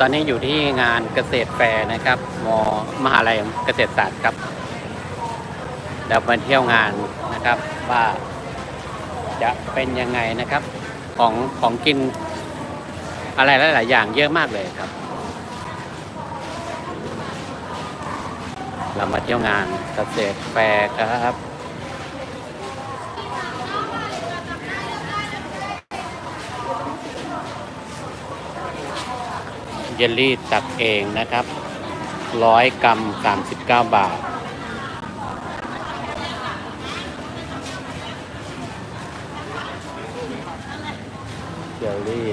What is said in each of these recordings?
ตอนนี้อยู่ที่งานเกษตรแฟร์นะครับมมหาลัยเกษตรศาสตร์ครับเดี๋ยวมาเที่ยวงานนะครับ ว่าจะเป็นยังไงนะครับ ของของกินอะไรหลาย ๆ อย่างเยอะมากเลยครับ เรามาเที่ยวงานเกษตรแฟร์ครับ เยลลี่ตักเองนะครับร้อยกรัมสามสิบเก้าบาทเยลลี่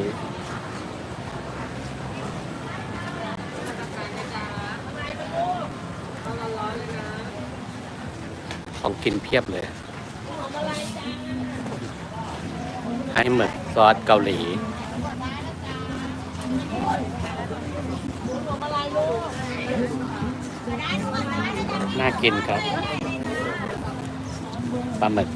ของกินเพียบเลย ให้หมึกซอสเกาหลี น่ากินครับปลาหมึก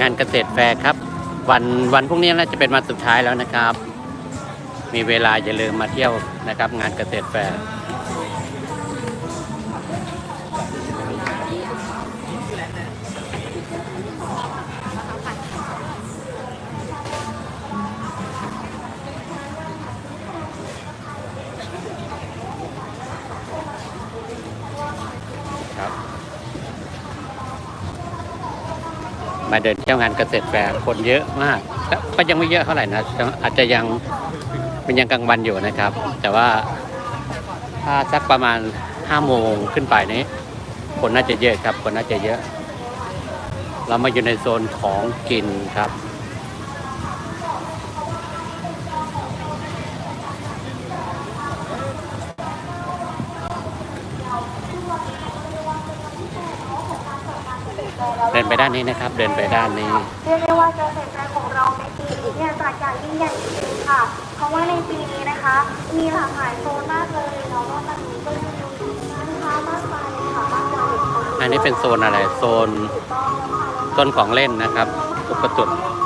งานเกษตรแฟร์ครับ วันวันพรุ่งนี้น่าจะเป็นวันสุดท้ายแล้วนะครับ มีเวลาอย่าลืมมาเที่ยวนะครับ งานเกษตรแฟร์ มาเดินเที่ยวงานเกษตรแฟร์คนเยอะมากแต่ก็ยังไม่เยอะเท่าไหร่นะอาจจะยังเป็นยังกลางวันอยู่นะครับ แต่ว่าถ้าสักประมาณห้าโมงขึ้นไปนี้ คนน่าจะเยอะครับ คนน่าจะเยอะ เรามาอยู่ในโซนของกินครับ เดิ นไปด้านนี้นะครับ เดินไปด้านนี้ เรียกได้ว่าเกษตรแฟร์ของเราในปีนี้เนี่ยจัดอย่างยิ่งใหญ่จริงๆค่ะ เพราะว่าในปีนี้นะคะ มีหลากหลายโซนมากเลยเนาะว่ามันมีก็มีร้านค้ามากมายเลยค่ะมากมายเลยค่ะอันนี้เป็นโซนอะไร โซนโซนของเล่นนะครับอุปตุนดู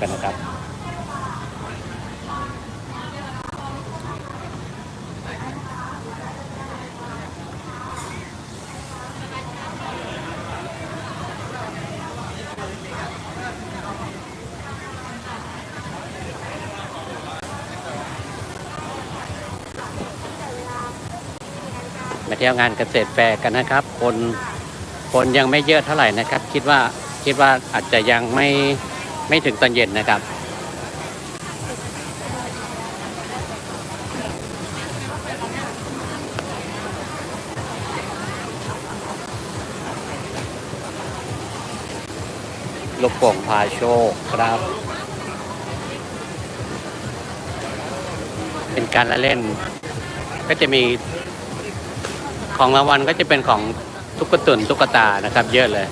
กันนะครับมาเที่ยวงานเกษตรแฟร์กันนะครับ คนคนยังไม่เยอะเท่าไหร่นะครับ คิดว่าคิดว่าอาจจะยังไม่ ไม่ถึงตอนเย็นนะครับ ลูกโป่งพาโชคครับ เป็นการละเล่น ก็จะมีของรางวัลก็จะเป็นของตุ๊กตุนตุ๊กตานะครับ เยอะเลย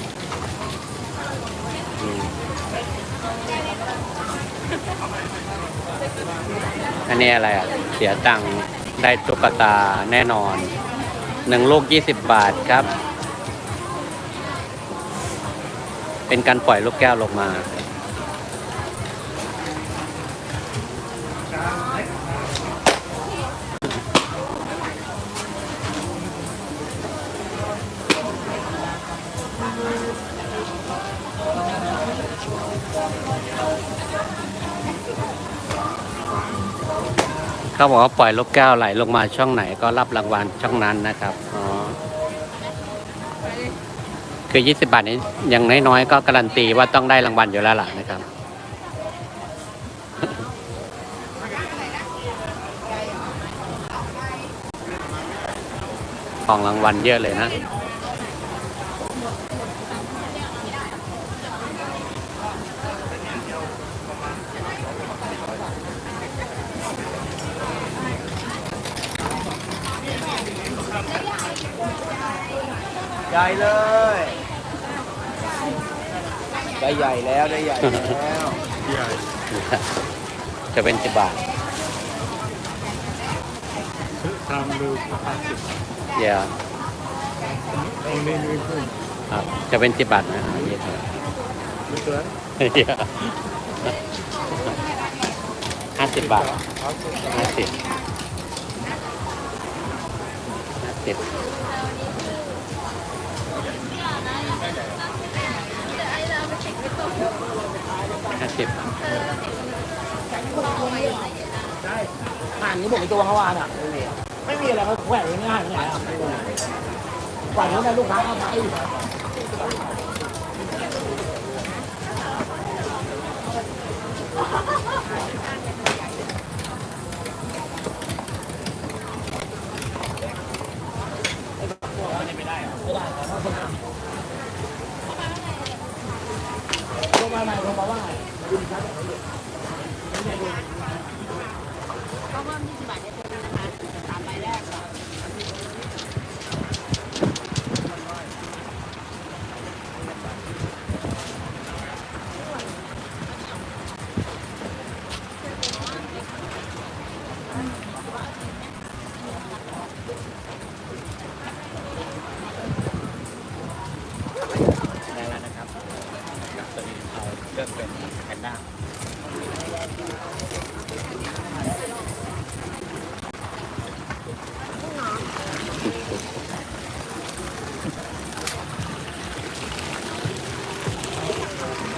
อันนี้อะไรอะ เสียตังค์ได้ตุ๊กตาแน่นอนหนึ่งลูกยี่สิบบาทครับ เป็นการปล่อยลูกแก้วลงมา เขาบอกว่าปล่อยลูกแก้วไหลลงมาช่องไหนก็รับรางวัลช่องนั้นนะครับอ๋อคือ 20 บาทนี้อย่างน้อยๆก็การันตีว่าต้องได้รางวัลอยู่แล้วล่ะนะครับ ของรางวัลเยอะเลยนะ ใหญ่เลยได้ใหญ่แล้วได้ใหญ่แล้วจะเป็นสิบบาททำดูภาพสิบเดี๋ยวตรงนี้มีขึ้นครับจะเป็นสิบบาทนะอันนี้เถอะดูตัวเดี๋ยวห้าสิบบาทห้าสิบห้าสิบ ห้าสิบได้ห่านนี้ผมไปตัวเมื่อวานอะ ไม่มีอะไรเขาแหวนง่ายๆง่ายอะกว่านั้นนะลูกค้าเอาไปลงมาใหม่ล งมาว่าไงได้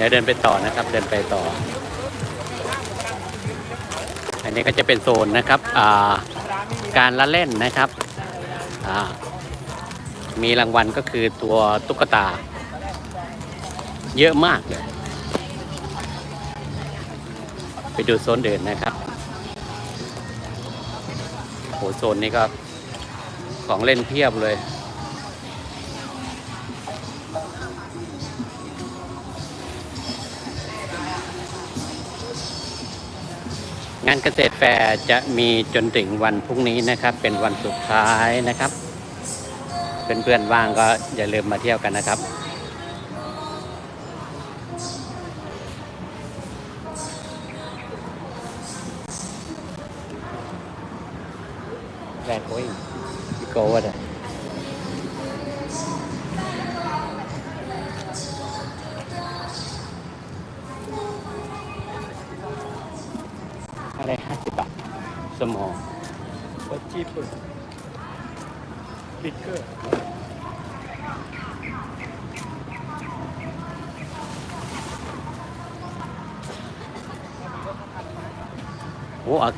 ดี๋ยวเดินไปต่อนะครับ เดินไปต่อ อันนี้ก็จะเป็นโซนนะครับาการละเล่นนะครับมีรางวัลก็คือตัวตุ๊กตา เยอะมากเลย ไปดูโซนอื่นนะครับโหโซนนี้ก็ของเล่นเพียบเลย งานเกษตรแฟร์จะมีจนถึงวันพรุ่งนี้นะครับ เป็นวันสุดท้ายนะครับ เพื่อนๆว่างก็อย่าลืมมาเที่ยวกันนะครับ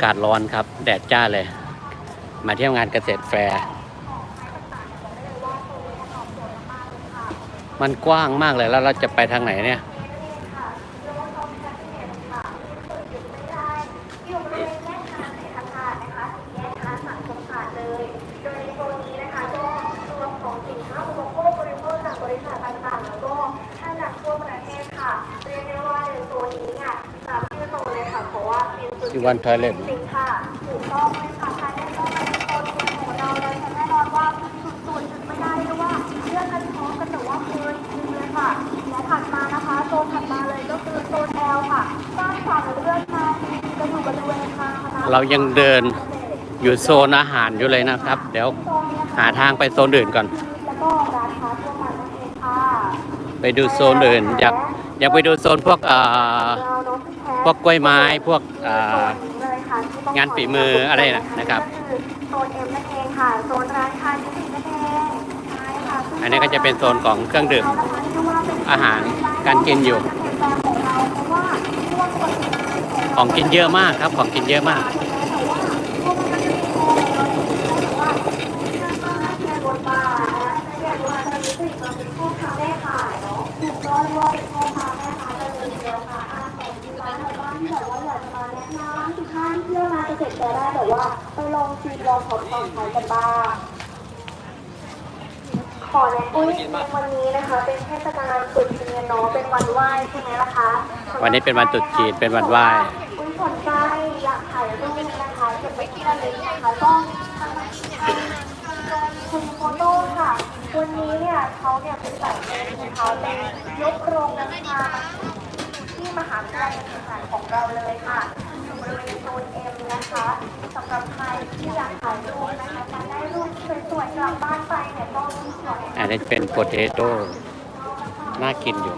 าศร้อนครับ แดดจ้าเลย มาเที่ยวงานเกษตรแฟร์มันกว้างมากเลยแล้วเราจะไปทางไหนเนี่ยอยู่บริเวณแยกทางในอาคารนะคะสี่แยกค้าสังคมขาดเลย เรายังเดินอยู่โซนอาหารอยู่เลยนะครับ เดี๋ยวหาทางไปโซนอื่นก่อน แล้วก็ร้านค้าทั่วไปนั่นเองค่ะไปดูโซนอื่นอยากอยากไปดูโซนพวกเอ่อพวกกล้วยไม้พวกเอ่องานฝีมืออะไรนะนะครับโซนเอ็มนั่นเองค่ะโซนร้านค้าที่สินั่นเองใช่ค่ะอันนี้ก็จะเป็นโซนของเครื่องดื่มอาหารการกินอยู่ ของกินเยอะมากครับ ของกินเยอะมากเที่ยวมาเกษตรแฟร์ได้แต่ว่าไปลองชิมลองทบทายกันบ้างขอแนะนำวันนี้นะคะ เป็นเทศกาลตรุษจีนเนาะเป็นวันไหว้ใช่ไหมล่ะคะ วันนี้เป็นวันตรุษจีนเป็นวันไหว้ อุ้ยสนใจอยากถ่ายรูปนะคะเก็บไว้ที่ระลึกนะคะต้องทางทางคุณโฟโต้ค่ะ วันนี้ เนี่ยเขาเนี่ยเป็นแบบนะคะเป็นยกโรงน้ำชาที่มหาวิทยาลัยเกษตรศาสตร์ของเราเลยค่ะอยู่บริเวณโซนเอ็มนะคะสำหรับใครที่อยากถ่ายรูปนะคะจะได้รูปสวยๆกลับบ้านไปเนี่ยต้องขอแนะนำอันนี้เป็นโปเตโต้น่ากินอยู่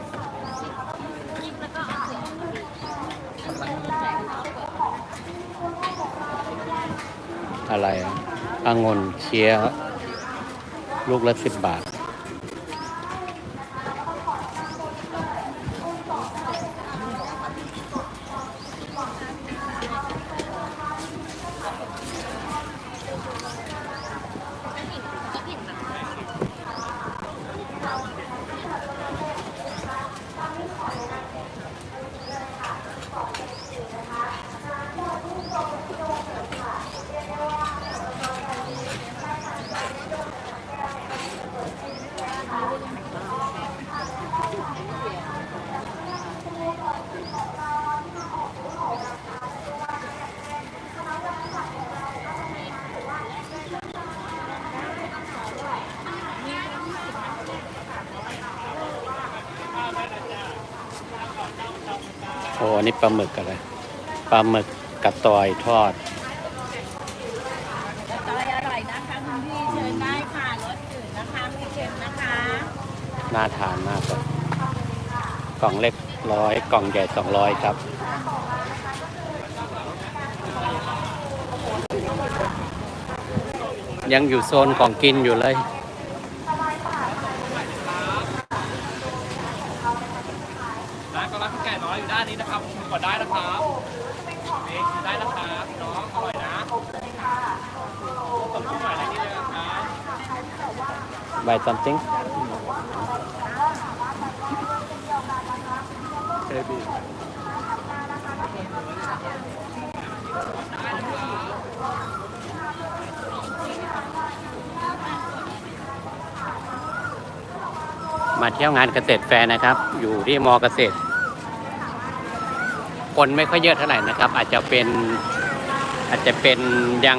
อะไรอะองุ่นเชียร์ลูกละสิบบาท นนี้ปลาหมึกอะไรปลาหมึกกับตอยทอดจอยอร่อยนะคะคุณพี่เชิญได้ค่ะรสจืดนะคะไม่เค็มนะคะน่าทานมากเลยกล่องเล็กร้อยกล่องใหญ่สองร้อยครับยังอยู่โซนของกินอยู่เลย ร้านก็ร้านข้าวแก่น้อยอยู่ด้านนี้นะครับคุณกดได้นะครับนี่ได้นะครับพี่น้องอร่อยนะตบมือหน่อยนะนี่เลยนะครับ buy something เอบีมาเที่ยวงานเกษตรแฟร์นะครับ อยู่ที่มอเกษตร คนไม่ค่อยเยอะเท่าไหร่นะครับ อาจจะเป็นอาจจะเป็นยัง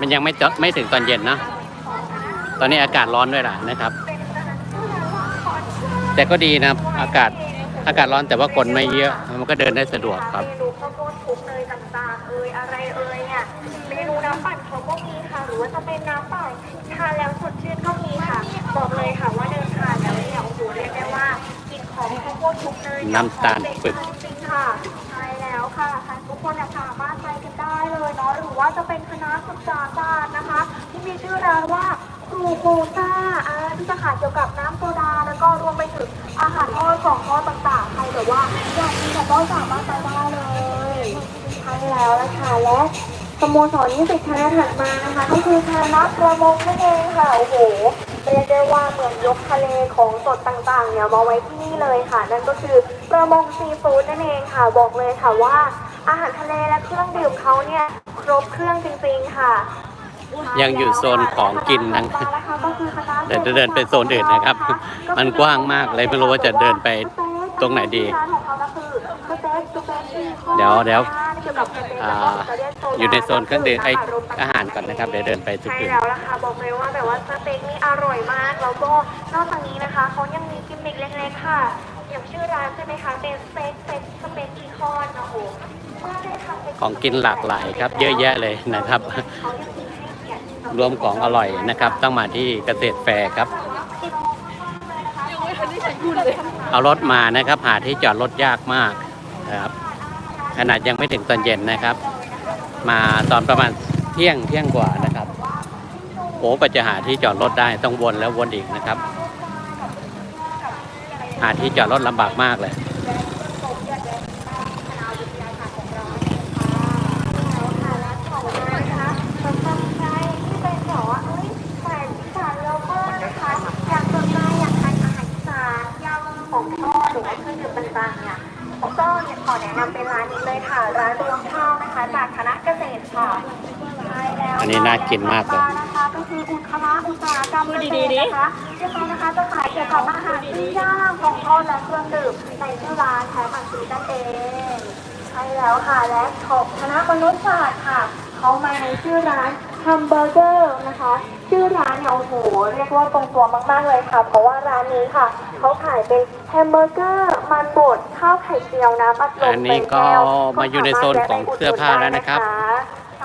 มันยังไม่เจไม่ถึงตอนเย็นนะ ตอนนี้อากาศร้อนด้วยล่ะนะครับ แต่ก็ดีนะอากาศอากาศร้อนแต่ว่าคนไม่เยอะ มันก็เดินได้สะดวกครับเมนูข้าวโพดคลุกเนยต่างๆเอ่ยอะไรเอ่ยเนี่ยเมนูน้ำปั่นเขาก็มีค่ะ หรือว่าจะเป็นน้ำเปล่าทานแล้วสดชื่นก็มีค่ะ บอกเลยค่ะว่าเดินทานแล้วเนี่ยโอ้โหเรียกได้ว่ากินของข้าวโพดคลุกเนยน้ำตาลปึกจริงๆค่ะใช่แล้วค่ะทานทุกคนเนี่ยสามารถไปกันได้เลยเนาะหรือว่าจะเป็นคณะศึกษาศาสตร์นะคะ ที่มีชื่อร้านว่า ครูโคซ่าอ่าที่จะขายเกี่ยวกับน้ำโซดา แล้วก็รวมไปถึงอาหารทอดของทอดต่างๆใครแบบว่าอยากกินแต่ก็สามารถไปได้เลยใช่แล้วนะคะและสโมสรนิสิตคณะถัดมานะคะก็คือคณะประมงนั่นเองค่ะโอ้โหเรียกได้ว่าเหมือนยกทะเลของสดต่างๆเนี่ยมาไว้ที่นี่เลยค่ะ นั่นก็คือประมงซีฟู้ดนั่นเองค่ะบอกเลยค่ะว่าอาหารทะเลและเครื่องดื่มเขาเนี่ยครบเครื่องจริงๆค่ะ ยังอยู่โซนของกินทั้งเดี๋ยวจะเดินไปโซนอื่นนะครับ มันกว้างมากเลยไม่รู้ว่าจะเดินไปตรงไหนดี เดี๋ยวเดี๋ยวอ่าอยู่ในโซนเครื่องดื่มไออาหารก่อนนะครับ เดี๋ยวเดินไปทุกใช่อื่นแล้วล่ะค่ะบอกเลยว่าแบบว่าสเต็กนี่อร่อยมาก แล้วก็นอกจากนี้นะคะเขายังมีกิมมิคเล็กๆค่ะ อย่างชื่อร้านใช่ไหมคะเป็นสเต็กเป็นสเต็กอีคอนโอ้โหเมื่อได้ทำเป็นของกินหลากหลายครับ เยอะแยะเลยนะครับ รวมของอร่อยนะครับ ต้องมาที่เกษตรแฟร์ครับ เอารถมานะครับ หาที่จอดรถยากมากนะครับขนาดยังไม่ถึงตอนเย็นนะครับ มาตอนประมาณเที่ยงเที่ยงกว่านะครับโอ้ไปจะหาที่จอดรถได้ต้องวนแล้ววนอีกนะครับ หาที่จอดรถลำบากมากเลย สำหรับใครที่เป็นแบบว่าเอ้ยแฟนอีสานเราก็นะคะ อยากสนใจอยากทานอาหารอีสานยำของทอดหรือว่าเครื่องดื่มต่างๆเนี่ยก็ขอแนะนำเป็นร้านนี้เลยค่ะ ร้านรวงข้าวนะคะ จากคณะเกษตรค่ะใช่แล้ว อันนี้น่า กินมากเลยนะคะก็คืออุตคณะอุตสาหกรรมเกษตรนะคะที่เขานะคะจะขายเกี่ยวกับอาหารปิ้งย่างของทอดและเครื่องดื่มในชื่อร้านแท้ผักชีนั่นเองใช่แล้วค่ะและของคณะมนุษยศาสตร์ค่ะเขามาในชื่อร้านฮัมเบอร์เกอร์นะคะ ชื่อร้านเนี่ยโอ้โหเรียกว่าตรงตัวมากๆเลยค่ะ เพราะว่าร้านนี้ค่ะเขาขายเป็นแฮมเบอร์เกอร์มันบดข้าวไข่เจียวน้ำอัดลมอันนี้ก็มาอยู่ในโซนของเสื้อผ้าแล้วนะครับ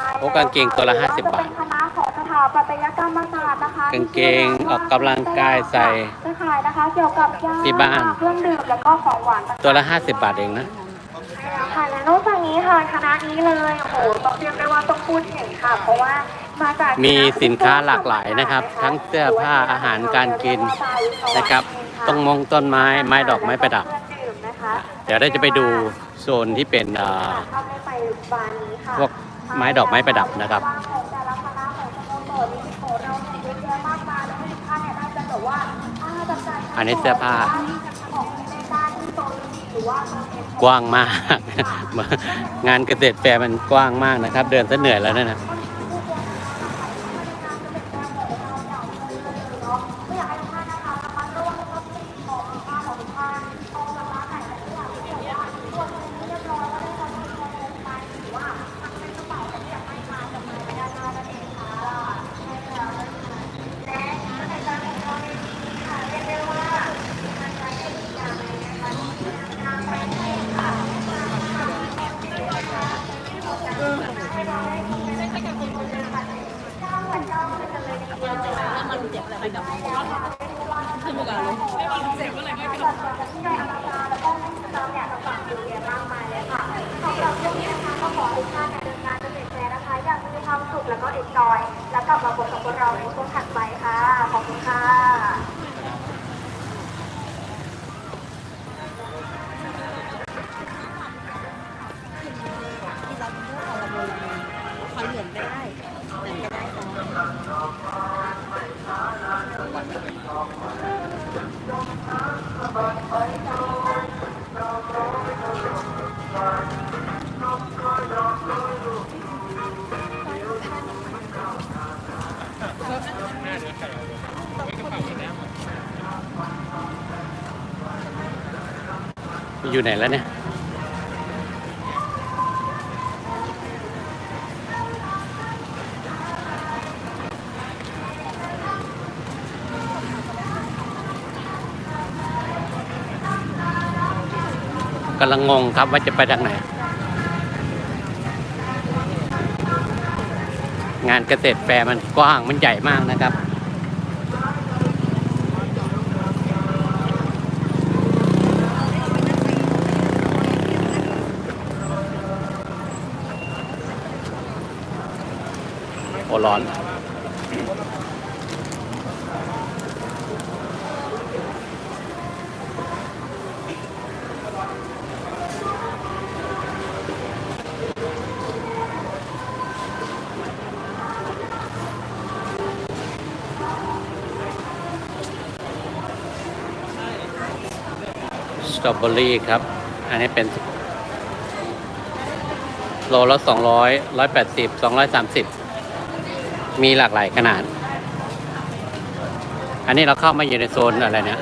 ใช่พวกกางเกงตัวละ50บาทจะเป็นคณะของสถาปัตยกรรมศาสตร์นะคะกางเกงออกกำลังกายใส่จะขายนะคะเกี่ยวกับยาที่บ้าน เครื่องดื่มแล้วก็ของหวานต่างๆตัวละ 50 บาทเองนะ ค่ะและนอกจากนี้ค่ะคณะนี้เลยโอ้โหต้องเรียกได้ว่าต้องพูดถึงค่ะ เพราะว่ามาจากมีสินค้าหลากหลายนะครับทั้งเสื้อผ้าอาหารการกินนะครับ ต้นมงต้นไม้ไม้ดอกไม้ประดับเครื่องดื่มนะคะเดี๋ยวเราจะไปดูโซนที่เป็นเอ่อถ้าไม่ไปบานนี้ค่ะพวก ไม้ดอกไม้ประดับนะครับอันนี้เสื้อผ้ากว้างมาก งานเกษตรแฟร์มันกว้างมากนะครับ เดินซะเหนื่อยแล้วนะ มัน อยู่ไหนแล้วเนี่ย กำลังงงครับว่าจะไปทางไหน งานเกษตรแฟร์มันกว้างมันใหญ่มากนะครับ ร้อน สตรอเบอรี่ครับ อันนี้เป็นโลละสองร้อยร้อยแปดสิบสองร้อยสามสิบ มีหลากหลายขนาด อันนี้เราเข้ามาอยู่ในโซนอะไรเนี่ย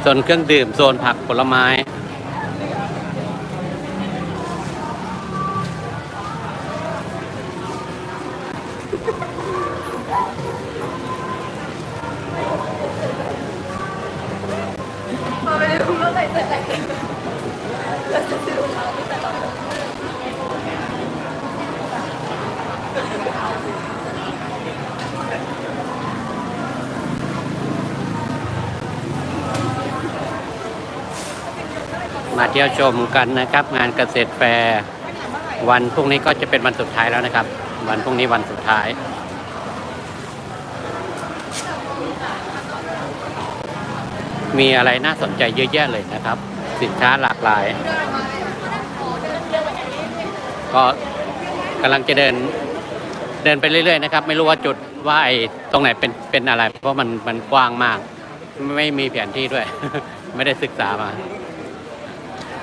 โซนเครื่องดื่มโซนผักผลไม้มา เที่ยวชมกันนะครับ งานเกษตรแฟร์วันพรุ่งนี้ก็จะเป็นวันสุดท้ายแล้วนะครับ วันพรุ่งนี้วันสุดท้ายมีอะไรน่าสนใจเยอะแยะเลยนะครับ สินค้าหลากหลาย ก็กำลังจะเดินเดินไปเรื่อยๆนะครับ ไม่รู้ว่าจุดว่าไอ้ตรงไหนเป็นเป็นอะไร เพราะมันมันกว้างมาก ไม่มีแผนที่ด้วย ไม่ได้ศึกษามา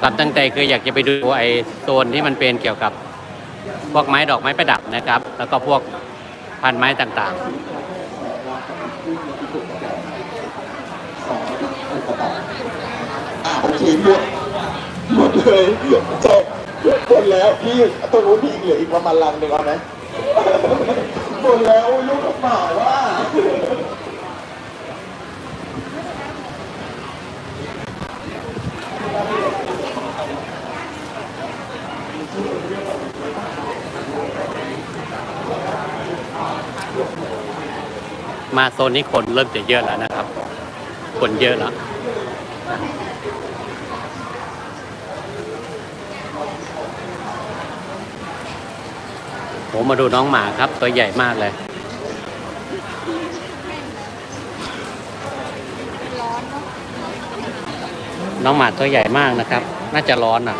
ความตั้งใจคืออยากจะไปดูไอ้โซนที่มันเป็นเกี่ยวกับพวกไม้ดอกไม้ประดับนะครับ แล้วก็พวกพันไม้ต่างๆอ่าโอเคหมดหมดเลยจบหมดแล้วพี่ตรงนู้นพี่เหลืออีกประมาณลังหนึ่งเอาไหมหมดแล้วลูกกระเป๋าอะ มาโซนนี้คนเริ่มจะเยอะแล้วนะครับ คนเยอะแล้วโหมาดูน้องหมาครับ ตัวใหญ่มากเลย น้องหมาตัวใหญ่มากนะครับ น่าจะร้อนอะ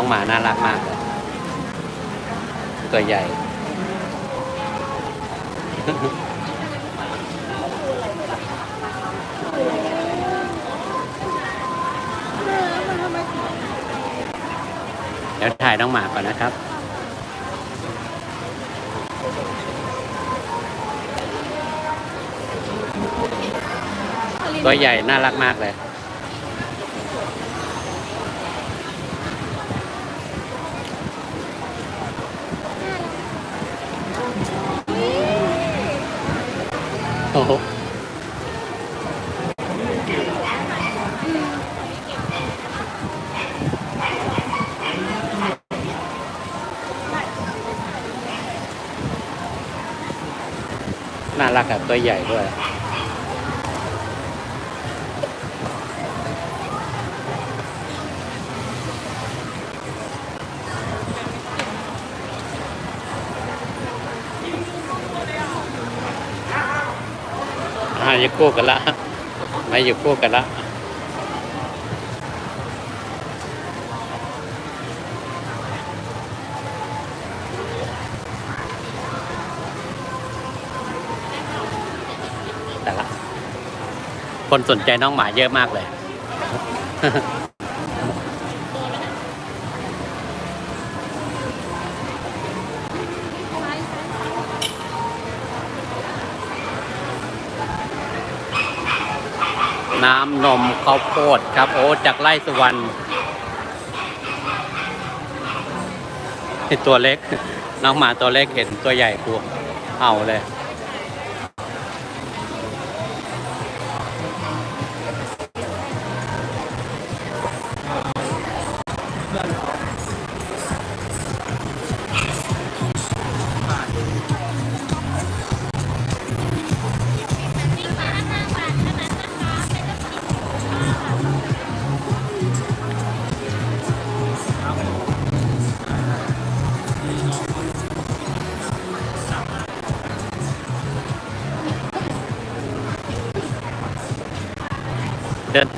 น้องหมาน่ารักมากเลยตัวใหญ่ เดี๋ยวถ่ายน้องหมาก่อนนะครับ ตัวใหญ่น่ารักมากเลย น่ารักแบบตัวใหญ่ด้วย อยู่คู่กันละมาอยู่คู่กันละแต่ละ คนสนใจน้องหมาเยอะมากเลย น้ำนมข้าวโพดครับโอ้จากไร่สุวรรณนี่ตัวเล็ก น้องหมาตัวเล็กเห็นตัวใหญ่กลัวเอาเลย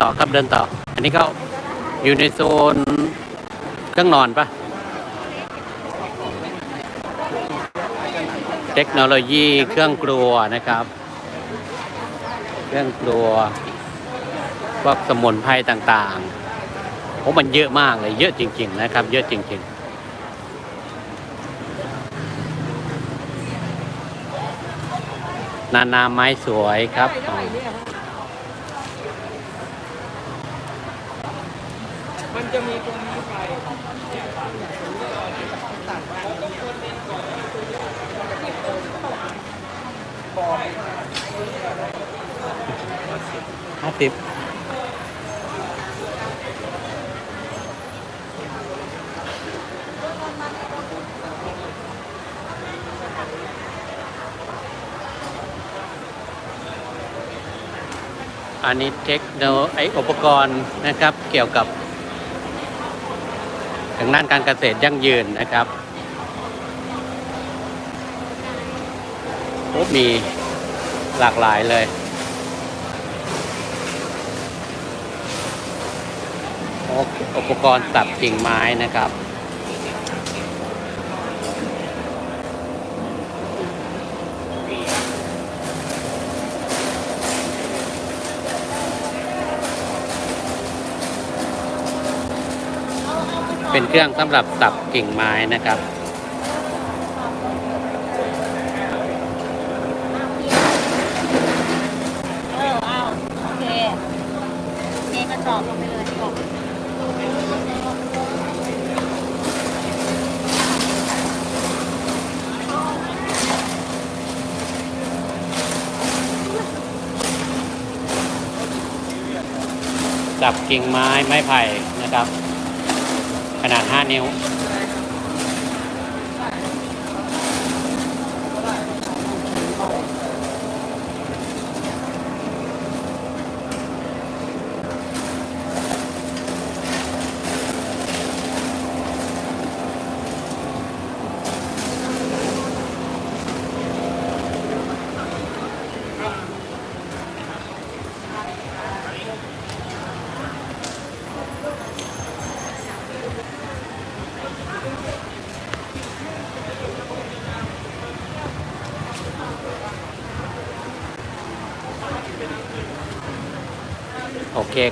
ต่อครับเดินต่อ อันนี้ก็อยู่ในโซนเครื่องนอนปะเทคโนโลยีเครื่องครัวนะครับ เครื่องครัวพวกสมุนไพรต่างๆโอ้มันเยอะมากเลยเยอะจริง ๆ นะครับ เยอะจริง ๆนานาไม้สวยครับ อ๋อมันจะมีตรงนี้ไปห้าสิบอันนี้เทคโนไออุปกรณ์นะครับเกี่ยวกับางด้านการเกษตรยั่งยืนนะครับโอ้มีหลากหลายเลย อุปกรณ์ตัดกิ่งไม้นะครับ เป็นเครื่องสำหรับตับกิ่งไม้นะครับ เอดจับกิ่งไม้ไม้ไผ่นะครับ ขนาด 5 นิ้ว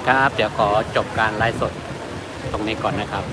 ครับ เดี๋ยวขอจบการไลฟ์สดตรงนี้ก่อนนะครับ